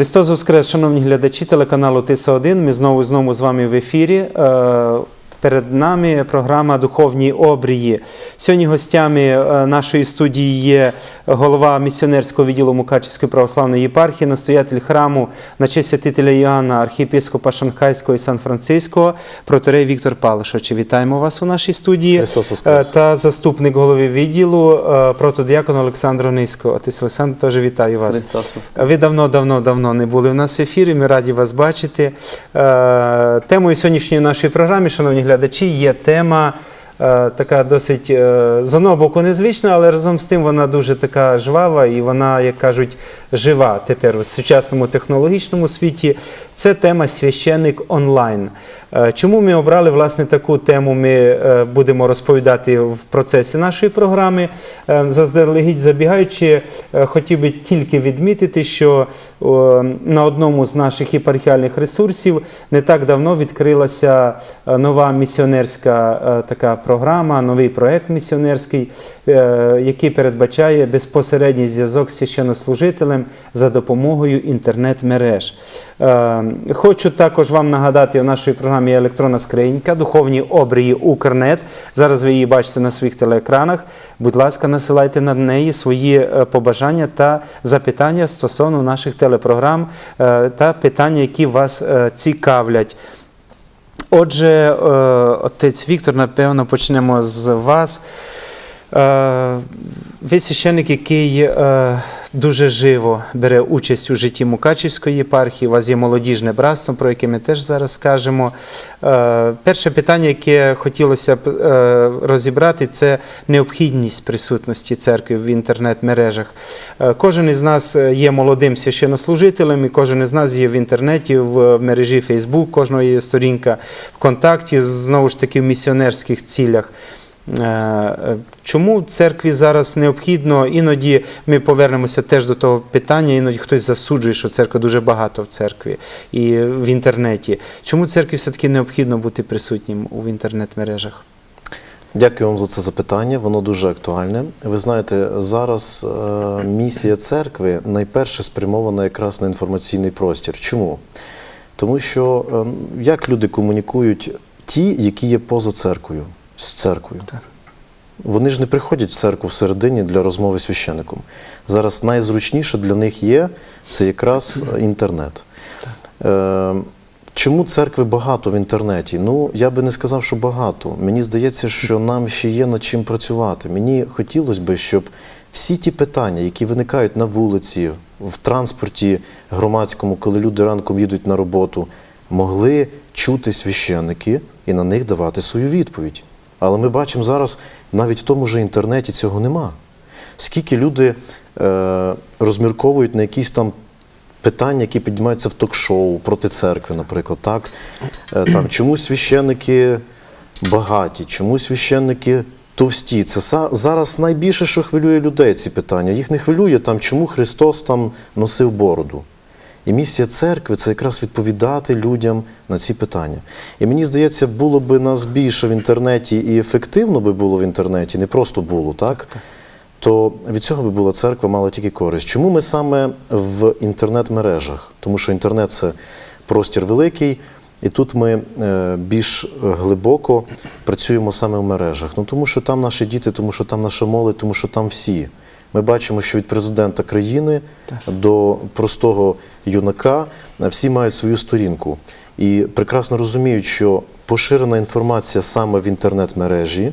Христос Воскрес, шановні глядачі телеканалу Тиса 1 Ми знову знову з вами в ефірі. Перед нами програма Духовні обрії. Сьогодні гостями е, нашої студії є голова місіонерського відділу Мукачівської православної єпархії, настоятель храму на честь святителя Іоанна, архієпископа Шанхайського і Сан-Франциського, протерей Віктор Палишович. Вітаємо вас у нашій студії. Христос Е, Та заступник голови відділу е, протодіакон Олександр Низько. Отець Олександр, теж вітаю вас. Христос Ви давно, давно, не були в нас в ефірі. Ми раді вас бачити. Темою сьогоднішньої нашої програми, шановні глядачі, є тема. е, Така досить е, з одного боку незвична, але разом з тим вона дуже така жвава і вона, як кажуть, жива тепер у сучасному технологічному світі. Це тема священик онлайн. Е, Чому ми обрали власне таку тему? Ми е, будемо розповідати в процесі нашої програми. Е, Заздалегідь забігаючи, хотів би тільки відмітити, що на одному з наших єпархіальних ресурсів не так давно відкрилася нова місіонерська така програма, новий проект місіонерський, який передбачає безпосередній зв'язок з священнослужителем за допомогою інтернет-мереж. Хочу також вам нагадати, у нашій програмі є електронна скринька, духовні обрії Укрнет. Зараз ви її бачите на своїх телеекранах. Будь ласка, насилайте на неї свої е, побажання та запитання стосовно наших телепрограм е, та питання, які вас е, цікавлять. Отже, отець Віктор, напевно, почнемо з вас. Ви священник, який дуже живо бере участь у житті Мукачівської єпархії. У вас є молодіжне братство, про яке ми теж зараз скажемо. Е, Перше питання, яке хотілося б е, розібрати, це необхідність присутності церкви в інтернет-мережах. Е, Кожен із нас є молодим священнослужителем, і кожен із нас є в інтернеті, в мережі Facebook, кожного є сторінка ВКонтакті, знову ж таки в місіонерських цілях. Е, е, Чому церкві зараз необхідно? Іноді ми повернемося теж до того питання, іноді хтось засуджує, що церква дуже багато в церкві і в інтернеті. Чому церкві все-таки необхідно бути присутнім у інтернет-мережах? Дякую вам за це запитання. Воно дуже актуальне. Ви знаєте, зараз е, місія церкви найперше спрямована якраз на інформаційний простір. Чому? Тому що е, як люди комунікують ті, які є поза церквою, з церквою. Так. Вони ж не приходять в церкву всередині для розмови з священником. Зараз найзручніше для них є це якраз інтернет. Е, Чому церкви багато в інтернеті? Ну, я би не сказав, що багато. Мені здається, що нам ще є над чим працювати. Мені хотілося б, щоб всі ті питання, які виникають на вулиці, в транспорті громадському, коли люди ранком їдуть на роботу, могли чути священники і на них давати свою відповідь. Але ми бачимо зараз, навіть в тому ж інтернеті цього нема. Скільки люди е, розмірковують на якісь там питання, які піднімаються в ток-шоу проти церкви, наприклад, так? Е, там, чому священники багаті, чому священники товсті? Це зараз найбільше, що хвилює людей, ці питання. Їх не хвилює там, чому Христос там носив бороду. І місія церкви це якраз відповідати людям на ці питання. І мені здається, було би нас більше в інтернеті і ефективно би було в інтернеті, не просто було, так? То від цього би була церква мала тільки користь. Чому ми саме в інтернет-мережах? Тому що інтернет це простір великий, і тут ми е, більш глибоко працюємо саме в мережах. Ну тому що там наші діти, тому що там наша молодь, тому що там всі. Ми бачимо, що від президента країни до простого юнака е, всі мають свою сторінку. І прекрасно розуміють, що поширена інформація саме в інтернет-мережі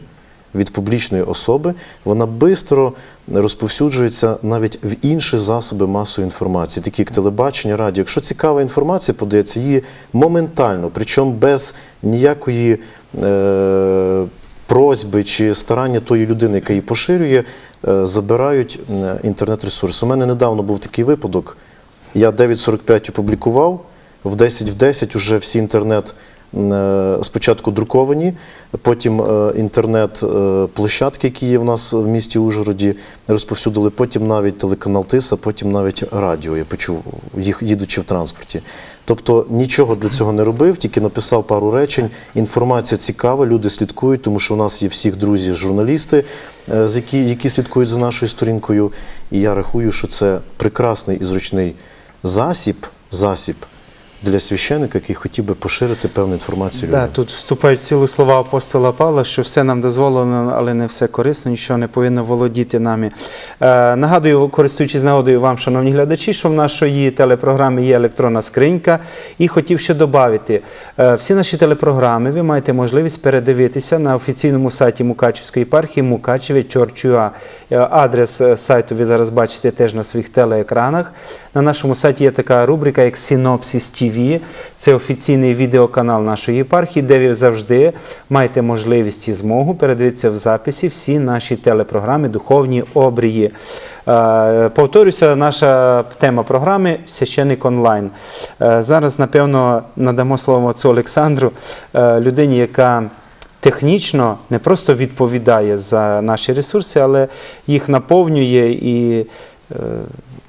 від публічної особи, вона швидко розповсюджується навіть в інші засоби масової інформації, такі як телебачення, радіо. Якщо цікава інформація подається, її моментально, причому без ніякої е, просьби чи старання тої людини, яка її поширює, забирають е, інтернет-ресурси. У мене недавно був такий випадок. Я 9.45 опублікував, в 10 в 10 уже всі інтернет е, спочатку друковані, потім е, інтернет-площадки, які є в нас в місті Ужгороді, розповсюдили, потім навіть телеканал Тиса, потім навіть радіо. Я почув, їх їдучи в транспорті. Тобто нічого для цього не робив, тільки написав пару речень. Інформація цікава, люди слідкують, тому що у нас є всіх друзі журналісти, е, які, які слідкують за нашою сторінкою. І я рахую, що це прекрасний і зручний засіб, засіб для священика, який хотів би поширити певну інформацію. Да, людям. тут вступають силу слова апостола Павла, що все нам дозволено, але не все корисно, нічого не повинно володіти нами. Е, нагадую, користуючись нагодою вам, шановні глядачі, що в нашої телепрограми є електронна скринька. І хотів ще додати, е, всі наші телепрограми ви маєте можливість передивитися на офіційному сайті Мукачівської єпархії Мукачеве Чорчуа. Е, Адрес сайту ви зараз бачите теж на своїх телеекранах. На нашому сайті є така рубрика, як Синопсис ТВ. Це офіційний відеоканал нашої єпархії, де ви завжди маєте можливість і змогу передивитися в записі всі наші телепрограми, духовні обрії. Е, Повторюся, наша тема програми Священник онлайн. Е, Зараз, напевно, надамо слово отцу Олександру, е, людині, яка технічно не просто відповідає за наші ресурси, але їх наповнює і.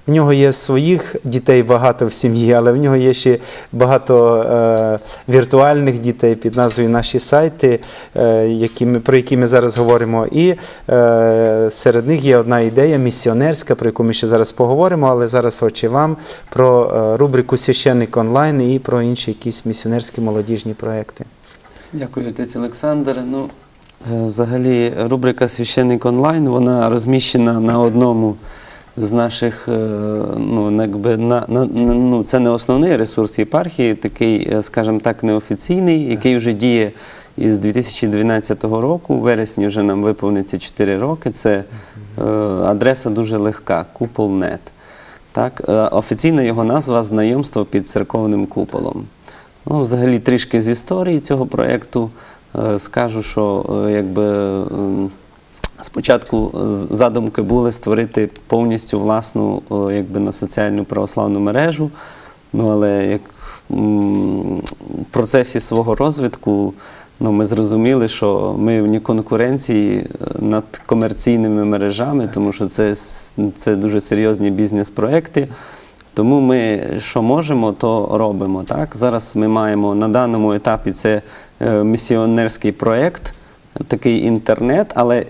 В нього є своїх дітей багато в сім'ї, але в нього є ще багато е, віртуальних дітей під назвою наші сайти, е, які ми, про які ми зараз говоримо. І е, серед них є одна ідея місіонерська, про яку ми ще зараз поговоримо, але зараз очі вам про е, рубрику Священник онлайн і про інші якісь місіонерські молодіжні проекти. Дякую, отець Олександр. Ну, е, взагалі, рубрика Священник онлайн вона розміщена на одному з наших, е, ну, якби на, на, на- ну, це не основний ресурс єпархії, такий, е, скажімо так, неофіційний, який вже діє із 2012 року. У вересні вже нам виповниться 4 роки. Це е, адреса дуже легка купол.нет. Так, е, офіційна його назва знайомство під церковним куполом. Ну, взагалі, трішки з історії цього проєкту скажу, що якби спочатку задумки були створити повністю власну е, якби, на соціальну православну мережу. Ну, але як в процесі свого розвитку ну, ми зрозуміли, що ми вні конкуренції е, над комерційними мережами, тому що це, це дуже серйозні бізнес-проекти. Тому ми що можемо, то робимо. Так? Зараз ми маємо на даному етапі це е, місіонерський проєкт, такий інтернет, але е,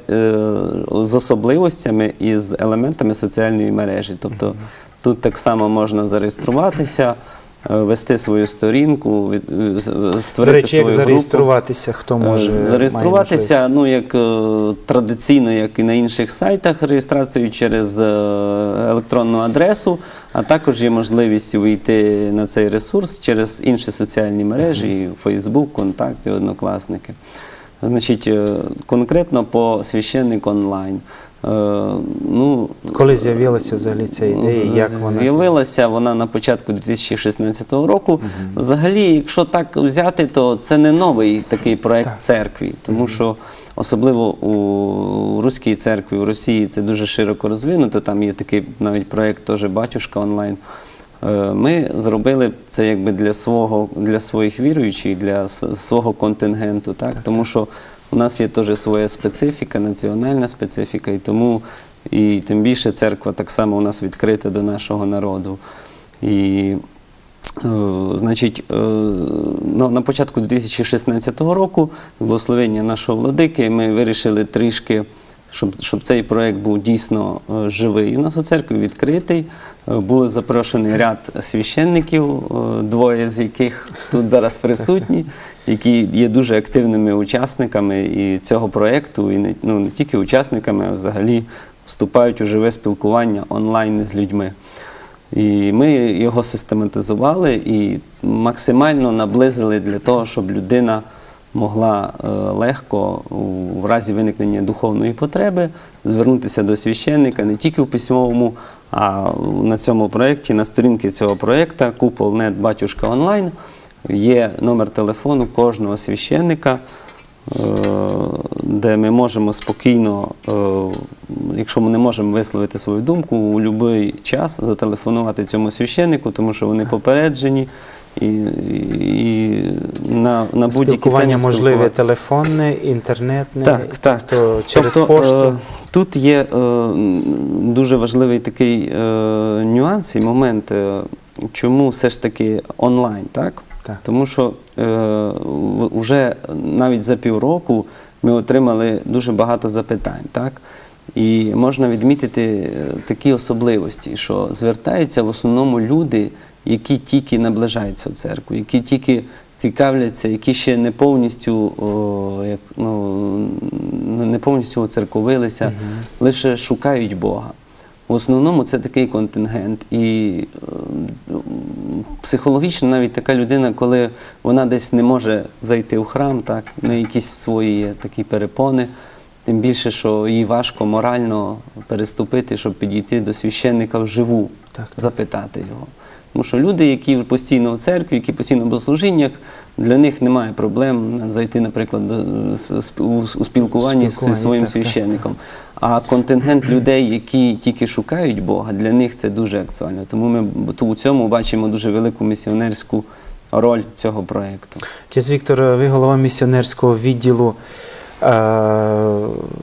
з особливостями і з елементами соціальної мережі. Тобто тут так само можна зареєструватися, е, вести свою сторінку, е, створити До речі, як групу. зареєструватися, хто може Зареєструватися, ну як традиційно, як і на інших сайтах, реєстрацію через електронну адресу, а також є можливість вийти на цей ресурс через інші соціальні мережі, Facebook, Контакти, Однокласники. Значить, е, конкретно по священник онлайн. Е, Ну, Коли з'явилася взагалі ця ідея, як вона з'явилася вона на початку 2016 року. Взагалі, якщо так взяти, то це не новий такий проект церкві, тому що особливо у руській церкві в Росії це дуже широко розвинуто. Там є такий навіть проект теж Батюшка онлайн. Е, Ми зробили це якби для свого для своїх віруючих, для свого контингенту, так? тому що у нас є теж своя специфіка, національна специфіка, і тому і тим більше церква так само у нас відкрита до нашого народу. І Е, Значить, е, на початку 2016 року, з благословення нашого владики, ми вирішили трішки, щоб, щоб цей проєкт був дійсно е, живий. У нас у церкві відкритий. Е, Були запрошені ряд священників, е, двоє з яких тут зараз присутні, які є дуже активними учасниками і цього проєкту, і не, ну, не тільки учасниками, а взагалі вступають у живе спілкування онлайн з людьми. І ми його систематизували і максимально наблизили для того, щоб людина могла е, легко в разі виникнення духовної потреби звернутися до священника не тільки в письмовому, а на цьому проєкті, на сторінці цього проєкту Купол.нет Батюшка онлайн є номер телефону кожного священника. Е, де ми можемо спокійно, е, якщо ми не можемо висловити свою думку, у будь-який час зателефонувати цьому священнику, тому що вони попереджені і, і на, на будь-які спілкувати. телефонне, інтернетне, Так, так. тобто через Тобто, пошту. е, Тут є е, дуже важливий такий е, нюанс і момент, е, чому все ж таки онлайн, так? Так. Тому що е, вже навіть за півроку ми отримали дуже багато запитань, так? І можна відмітити такі особливості, що звертаються в основному люди, які тільки наближаються в церкву, які тільки цікавляться, які ще не повністю, о, як, ну, не повністю оцерковилися, лише шукають Бога. В основному це такий контингент. І е, психологічно навіть така людина, коли вона десь не може зайти в храм, так, на якісь свої такі перепони, тим більше, що їй важко морально переступити, щоб підійти до священника вживу, Так. запитати його. Тому що люди, які постійно в церкві, які постійно в служіннях, для них немає проблем зайти, наприклад, у, у спілкуванні з своїм священником. А контингент людей, які тільки шукають Бога, для них це дуже актуально. Тому ми у цьому бачимо дуже велику місіонерську роль цього проєкту. Отець Віктор, ви голова місіонерського відділу. Е,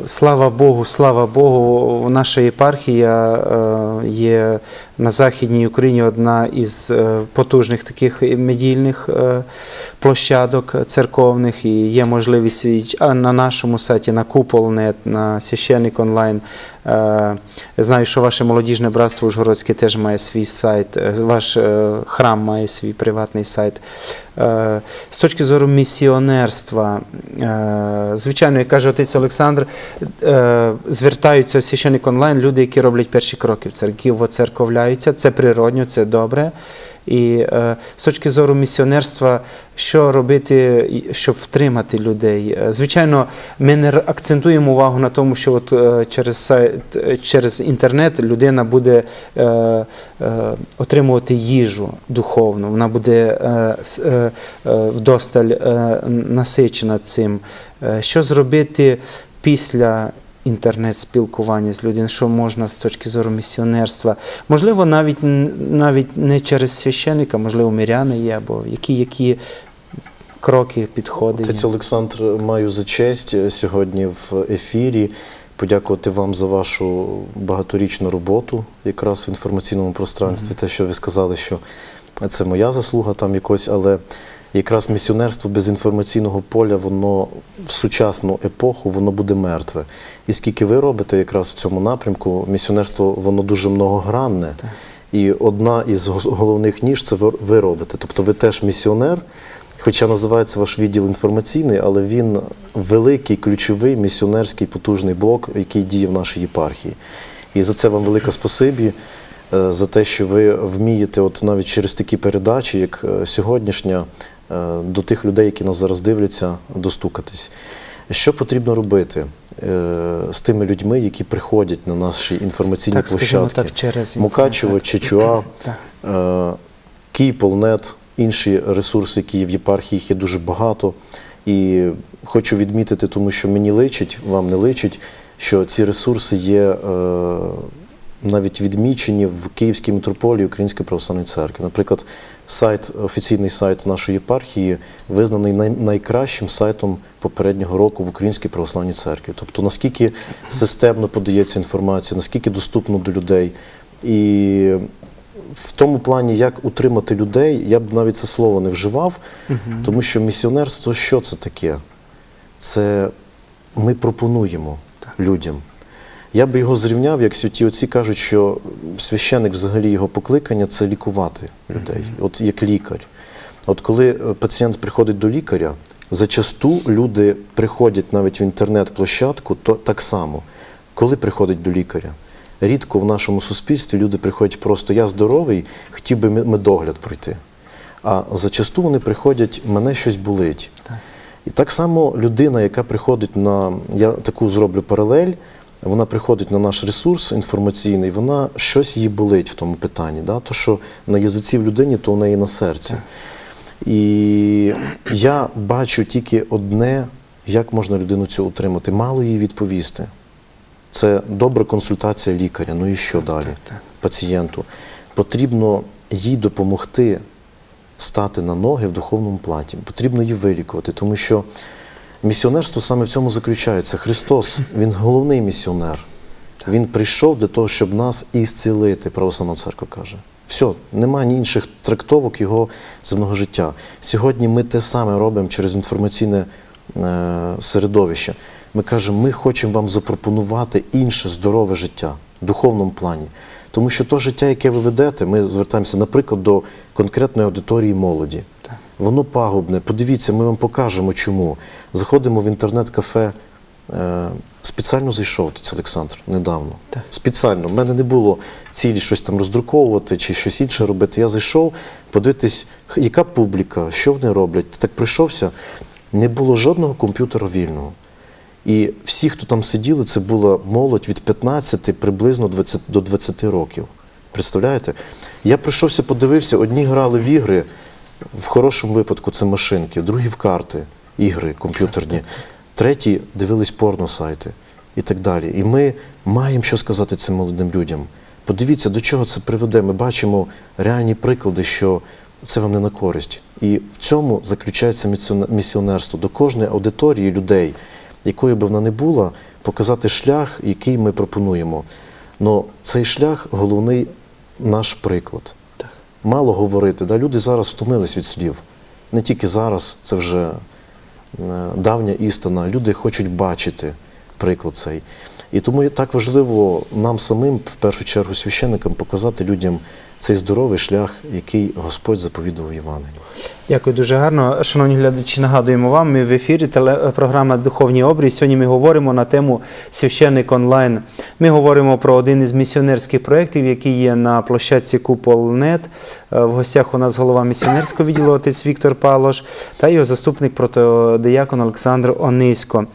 Слава Богу, слава Богу, наша єпархія е, є на Західній Україні одна із е, потужних таких медійних е, площадок церковних, і є можливість на нашому сайті, на Купол.нет, на Священник онлайн. Е, знаю, що ваше молодіжне братство Ужгородське теж має свій сайт, ваш храм має свій приватний сайт. З точки зору місіонерства, звичайно, як каже отець Олександр, звертаються в священник онлайн люди, які роблять перші кроки в церкві, воцерковляються. Це природньо, це добре. І е, з точки зору місіонерства, що робити, щоб втримати людей? Е, Звичайно, ми не акцентуємо увагу на тому, що от е, через сайт, через інтернет людина буде е, е, отримувати їжу духовну, вона буде е, е, вдосталь е, насичена цим. Що зробити після інтернет-спілкування з людьми, що можна з точки зору місіонерства. Можливо, навіть, навіть не через священика, можливо, миряни є, або які, які кроки, підходи. Отець. Олександр, маю за честь е, сьогодні в ефірі подякувати вам за вашу багаторічну роботу якраз в інформаційному пространстві. Те, що ви сказали, що це моя заслуга там якось, але якраз місіонерство без інформаційного поля, воно в сучасну епоху воно буде мертве. І скільки ви робите якраз в цьому напрямку, місіонерство воно дуже многогранне. І одна із головних ніж це ви- робите. Тобто ви теж місіонер, хоча називається ваш відділ інформаційний, але він великий, ключовий місіонерський потужний блок, який діє в нашій єпархії. І за це вам велике спасибі, е, за те, що ви вмієте, от навіть через такі передачі, як е, сьогоднішня, до тих людей, які нас зараз дивляться, достукатись. Що потрібно робити е, з тими людьми, які приходять на наші інформаційні Так, площадки? так, через Мукачево. Чечуа, е, Київполнет, інші ресурси, які є в єпархії, їх є дуже багато. І хочу відмітити, тому що мені личить, вам не личить, що ці ресурси є е, навіть відмічені в Київській митрополії Української православної церкви. Наприклад, сайт, офіційний сайт нашої єпархії визнаний най- найкращим сайтом попереднього року в Українській православній церкві. Тобто, наскільки системно подається інформація, наскільки доступно до людей. І в тому плані, як утримати людей, я б навіть це слово не вживав, тому що місіонерство що це таке? Це ми пропонуємо людям. Я би його зрівняв, як святі отці кажуть, що священик взагалі його покликання це лікувати людей, от як лікар. От коли е, пацієнт приходить до лікаря, зачасту люди приходять навіть в інтернет-площадку, то так само. Коли приходять до лікаря? Рідко в нашому суспільстві люди приходять просто я здоровий, хотів би ме- медогляд пройти. А зачасту вони приходять, мене щось болить. І так само людина, яка приходить на, я таку зроблю паралель, вона приходить на наш ресурс інформаційний, вона щось їй болить в тому питанні. Да? То, що на язиці в людині, то у неї на серці. І я бачу тільки одне, як можна людину цю утримати. Мало їй відповісти. Це добра консультація лікаря. Ну і що далі? Пацієнту. Потрібно їй допомогти стати на ноги в духовному плані. Потрібно її вилікувати, тому що місіонерство саме в цьому заключається. Христос, Він головний місіонер. Він прийшов для того, щоб нас ісцілити, православна церква каже. Все, немає ні інших трактовок його земного життя. Сьогодні ми те саме робимо через інформаційне е, середовище. Ми кажемо, ми хочемо вам запропонувати інше здорове життя в духовному плані. Тому що то життя, яке ви ведете, ми звертаємося, наприклад, до конкретної аудиторії молоді. Воно пагубне. Подивіться, ми вам покажемо чому. Заходимо в інтернет-кафе. Е, Спеціально зайшов отець Олександр недавно. Так. Спеціально. У мене не було цілі щось там роздруковувати чи щось інше робити. Я зайшов, подивитись, яка публіка, що вони роблять. Так прийшовся, не було жодного комп'ютера вільного. І всі, хто там сиділи, це була молодь від 15 приблизно 20, до 20 років. Представляєте? Я прийшовся, подивився, одні грали в ігри, в хорошому випадку це машинки, другі в карти, ігри комп'ютерні, треті дивились порносайти і так далі. І ми маємо що сказати цим молодим людям. Подивіться, до чого це приведе. Ми бачимо реальні приклади, що це вам не на користь. І в цьому заключається місіонерство до кожної аудиторії людей, якою би вона не була, показати шлях, який ми пропонуємо. Но цей шлях головний наш приклад. Мало говорити. Да? Люди зараз втомились від слів. Не тільки зараз, це вже е, давня істина. Люди хочуть бачити приклад цей. І тому так важливо нам самим, в першу чергу, священникам, показати людям цей здоровий шлях, який Господь заповідував в Євангелії. Дякую дуже гарно. Шановні глядачі, нагадуємо вам, ми в ефірі теле- програма Духовні обрії. Сьогодні ми говоримо на тему священник онлайн. Ми говоримо про один із місіонерських проєктів, який є на площадці Купол.нет. Е, В гостях у нас голова місіонерського відділу отець Віктор Палош та його заступник протодиякон Олександр Онисько.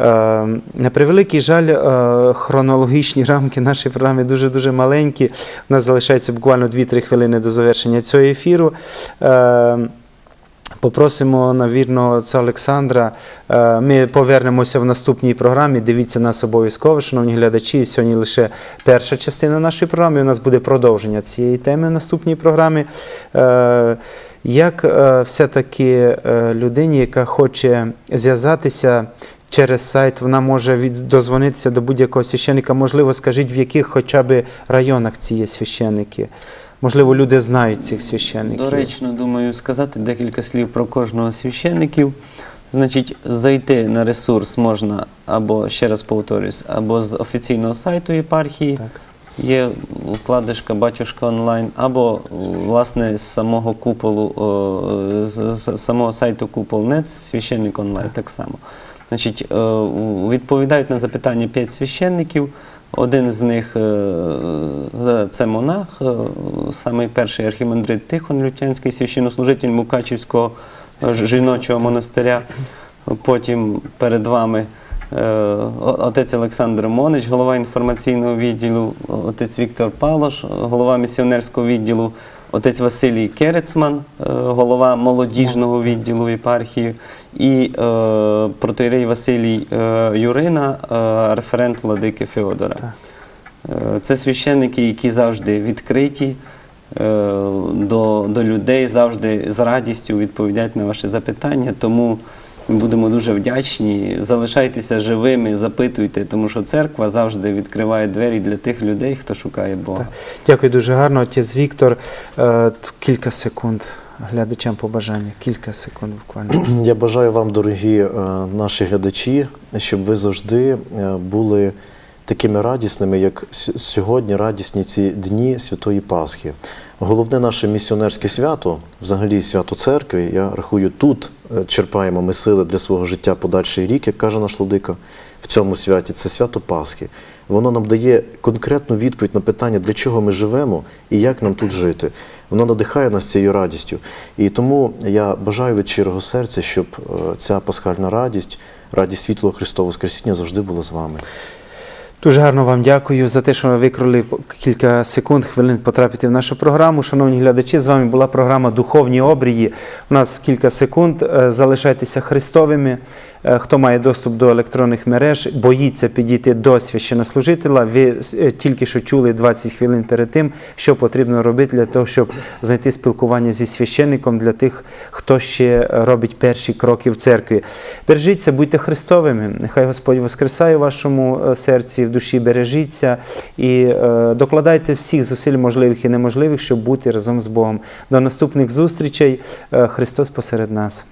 Е, На превеликий жаль, е, хронологічні рамки нашої програми дуже-дуже маленькі. У нас залишається буквально 2-3 хвилини до завершення цього ефіру. Е, Попросимо на вірного отця Олександра. Ми повернемося в наступній програмі. Дивіться нас обов'язково, шановні глядачі. Сьогодні лише перша частина нашої програми. У нас буде продовження цієї теми в наступній програмі. Як все-таки людині, яка хоче зв'язатися через сайт, вона може від- дозвонитися до будь-якого священника. Можливо, скажіть, в яких хоча б районах ці є священники? Можливо, люди знають цих священників. Доречно, думаю, сказати декілька слів про кожного священників. Значить, зайти на ресурс можна або, ще раз повторюсь, або з офіційного сайту єпархії, Так. є вкладишка Батюшка онлайн, або власне з самого куполу, з, з самого сайту Купол.нет, священник онлайн так само. Значить, е, відповідають на запитання п'ять священників. Один з них е, е, це монах, е, самий перший архімандрит Тихон, лютянський священнослужитель Мукачівського жіночого монастиря. Потім перед вами отець Олександр Монич, голова інформаційного відділу, отець Віктор Палош, голова місіонерського відділу, отець Василій Керецман, голова молодіжного відділу єпархії, і е, протоїрей Василій е, Юрина, е, референт владики Феодора. Е, Це священники, які завжди відкриті е, до, до людей, завжди з радістю відповідають на ваші запитання. Тому будемо дуже вдячні. Залишайтеся живими, запитуйте, тому що церква завжди відкриває двері для тих людей, хто шукає Бога. Дякую дуже гарно, отець Віктор. Е, Кілька секунд глядачам побажання. Кілька секунд буквально. Я бажаю вам, дорогі е, наші глядачі, щоб ви завжди е, були такими радісними, як сьогодні радісні ці дні Святої Пасхи. Головне наше місіонерське свято, взагалі свято церкви, я рахую, тут е, черпаємо ми сили для свого життя подальший рік, як каже наш владика в цьому святі, це свято Пасхи. Воно нам дає конкретну відповідь на питання, для чого ми живемо і як нам тут жити. Воно надихає нас цією радістю. І тому я бажаю від щирого серця, щоб е, ця пасхальна радість, радість світлого Христового Воскресіння завжди була з вами. Дуже гарно вам дякую за те, що ви викрили кілька секунд, хвилин потрапити в нашу програму. Шановні глядачі, з вами була програма Духовні обрії. У нас кілька секунд. Е, Залишайтеся Христовими. Е, Хто має доступ до електронних мереж, боїться підійти до священнослужителя. Ви е, тільки що чули 20 хвилин перед тим, що потрібно робити для того, щоб знайти спілкування зі священником для тих, хто ще робить перші кроки в церкві. Бережіться, будьте Христовими. Нехай Господь воскресає в вашому е, серці, в душі бережіться і докладайте всіх зусиль можливих і неможливих, щоб бути разом з Богом. До наступних зустрічей. Христос посеред нас.